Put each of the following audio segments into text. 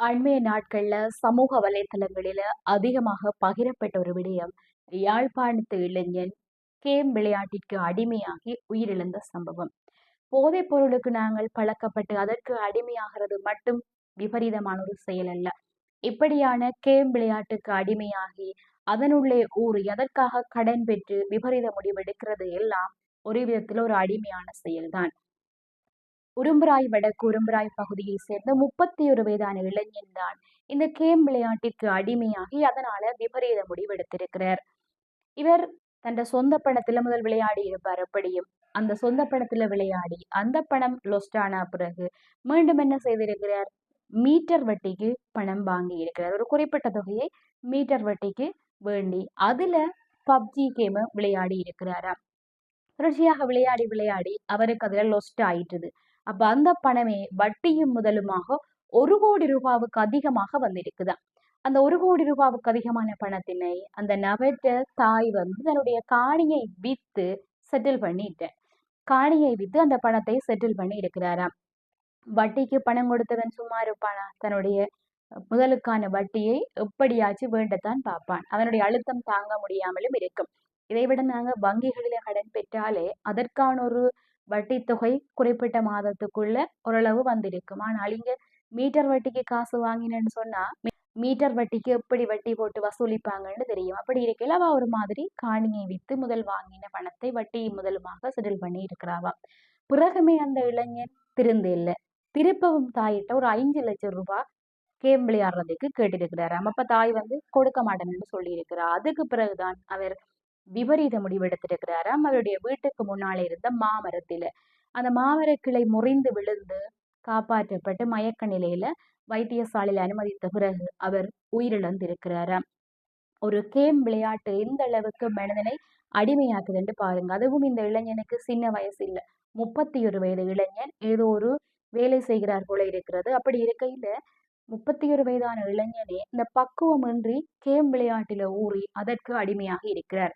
அண்மைய நாட்கள்ல சமூக வலைத்தளங்களில அதிகமாக பகிரப்பட்ட ஒரு விடயம் யாழ்ப்பாணத்து இளைஞன் கேம் விளையாட்டிற்கு அடிமையாகி உயிரிழந்த சம்பவம். போதைப் பொருளுக்கு நாங்கள் பழக்கப்பட்டு அதற்கு அடிமையாகிறது மட்டும் விபரீதமான ஒரு செயல் அல்ல. இப்படியான கேம் விளையாட்டுக்கு அடிமையாகி அதனுள்ளே ஊறி அதற்காக கடன் பெற்று விபரீத முடிவெடுக்கிறது எல்லாம் ஒரு விதத்தில் ஒரு அடிமையான செயல்தான். உரும்புராய் வடக்கு உரும்புராய் பகுதியை சேர்ந்த முப்பத்தி ஒரு வயதான இளைஞன் தான் இந்த கேம் விளையாட்டிற்கு அடிமையாகி அதனால விபரீத முடிவெடுத்திருக்கிறார் இவர் தன் சொந்த பணத்துல முதல் விளையாடி இருப்பார் எப்படியும் அந்த சொந்த பணத்துல விளையாடி அந்த பணம் லொஸ்டான பிறகு மீண்டும் என்ன செய்திருக்கிறார்? மீட்டர் வட்டிக்கு பணம் வாங்கி இருக்கிறார். ஒரு குறிப்பிட்ட தொகையை மீட்டர் வட்டிக்கு வேண்டி அதுல பப்ஜி கேம் விளையாடி இருக்கிறாராம். தொடர்ச்சியாக விளையாடி விளையாடி அவருக்கு அதுல லொஸ்ட் ஆயிட்டுது. அப்ப அந்த பணமே வட்டியும் முதலுமாக ஒரு கோடி ரூபாவுக்கு அதிகமாக வந்திருக்குதான் அந்த ஒரு கோடி ரூபாவுக்கு அதிகமான பணத்தினை அந்த நபர்கிட்ட தாய் வந்து தன்னுடைய காணியை வித்து செட்டில் பண்ணிட்டேன் காணியை வித்து அந்த பணத்தை செட்டில் பண்ணி இருக்கிறாராம் வட்டிக்கு பணம் கொடுத்தவன் சும்மா இருப்பானா? தன்னுடைய முதலுக்கான வட்டியை எப்படியாச்சும் வேண்டத்தான் பார்ப்பான். அவனுடைய அழுத்தம் தாங்க முடியாமலும் இருக்கும். இதைவிட நாங்க வங்கிகளில கடன் பெற்றாலே அதற்கான ஒரு வட்டி தொகை குறிப்பிட்ட மாதத்துக்குள்ள ஓரளவு வந்திருக்கும். ஆனால் இங்க மீட்டர் வட்டிக்கு காசு வாங்கினேன்னு சொன்னா மீட்டர் வட்டிக்கு எப்படி வட்டி போட்டு வசூலிப்பாங்கன்னு தெரியும். அப்படி இருக்கல அவ ஒரு மாதிரி காணியை வித்து முதல் வாங்கின பணத்தை வட்டி முதலுமாக செட்டில் பண்ணி இருக்கிறாவா? பிறகுமே அந்த இளைஞன் திருந்து இல்லை. திருப்பவும் தாயிட்ட ஒரு ஐந்து லட்சம் ரூபாய் கேம் விளையாடுறதுக்கு கேட்டிருக்கிறாரு. அப்ப தாய் வந்து கொடுக்க மாட்டேன்னு சொல்லி இருக்கிறார் அதுக்கு பிறகுதான் அவர் விபரீத முடிவெடுத்திருக்கிறாராம் அவருடைய வீட்டுக்கு முன்னால் இருந்த மாமரத்தில. அந்த மாமர கிளை முறிந்து விழுந்து காப்பாற்றப்பட்டு மயக்க நிலையில வைத்தியசாலையில் அனுமதித்த பிறகு அவர் உயிரிழந்திருக்கிறாராம் ஒரு கேம் விளையாட்டு எந்த அளவுக்கு மனிதனை அடிமையாக்குதுன்னு பாருங்க. அதுவும் இந்த இளைஞனுக்கு சின்ன வயசு இல்லை முப்பத்தி ஒரு வயது இளைஞன் ஏதோ ஒரு வேலை செய்கிறார் போல இருக்கிறது. அப்படி இருக்கையில முப்பத்தி ஒரு வயதான இளைஞனே இந்த பக்குவமின்றி கேம் விளையாட்டில ஊறி அதற்கு அடிமையாக இருக்கிறார்.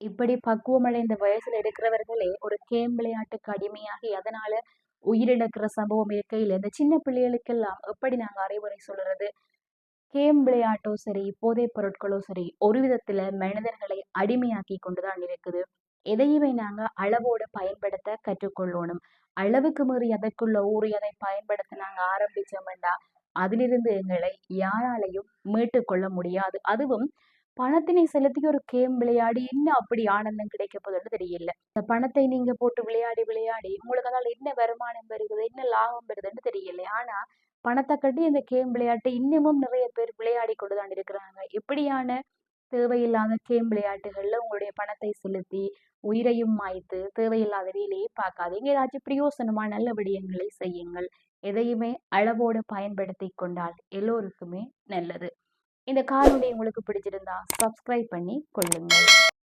இப்படி பக்குவமடைந்த வயசுல இருக்கிறவர்களே ஒரு கேம் விளையாட்டுக்கு அடிமையாகி அதனால உயிரிழக்கிற சம்பவம் இருக்கையில் இந்த சின்ன பிள்ளைகளுக்கெல்லாம் எப்படி நாங்க அறிவுரை சொல்றது? கேம் விளையாட்டோ சரி போதைப் பொருட்களோ சரி ஒரு விதத்துல மனிதர்களை அடிமையாக்கி கொண்டுதான் இருக்குது. எதையுமே நாங்க அளவோடு பயன்படுத்த கற்றுக்கொள்ளணும். அளவுக்கு மீறி அதற்குள்ள ஊறி அதை பயன்படுத்த நாங்க ஆரம்பிச்சோம்னா அதிலிருந்து எங்களை யாராலையும் மீட்டு கொள்ள முடியாது. அதுவும் பணத்தினை செலுத்தி ஒரு கேம் விளையாடி என்ன அப்படி ஆனந்தம் கிடைக்க போதுன்னு தெரியல. இந்த பணத்தை நீங்க போட்டு விளையாடி விளையாடி உங்களுக்கு அதால் என்ன வருமானம் வருகுது என்ன லாபம் வருதுன்னு தெரியல. ஆனா பணத்தை கட்டி இந்த கேம் விளையாட்டை இன்னமும் நிறைய பேர் விளையாடி கொண்டுதான் இருக்கிறாங்க. எப்படியான தேவையில்லாத கேம் விளையாட்டுகள்ல உங்களுடைய பணத்தை செலுத்தி உயிரையும் மாய்த்து தேவையில்லாத வேலையை பார்க்காதீங்க. ஏதாச்சும் பிரயோசனமா நல்ல விடயங்களை செய்யுங்கள். எதையுமே அளவோடு பயன்படுத்தி கொண்டால் எல்லோருக்குமே நல்லது. இந்த காணொலி உங்களுக்கு பிடிச்சிருந்தா சப்ஸ்கிரைப் பண்ணி கொள்ளுங்கள்.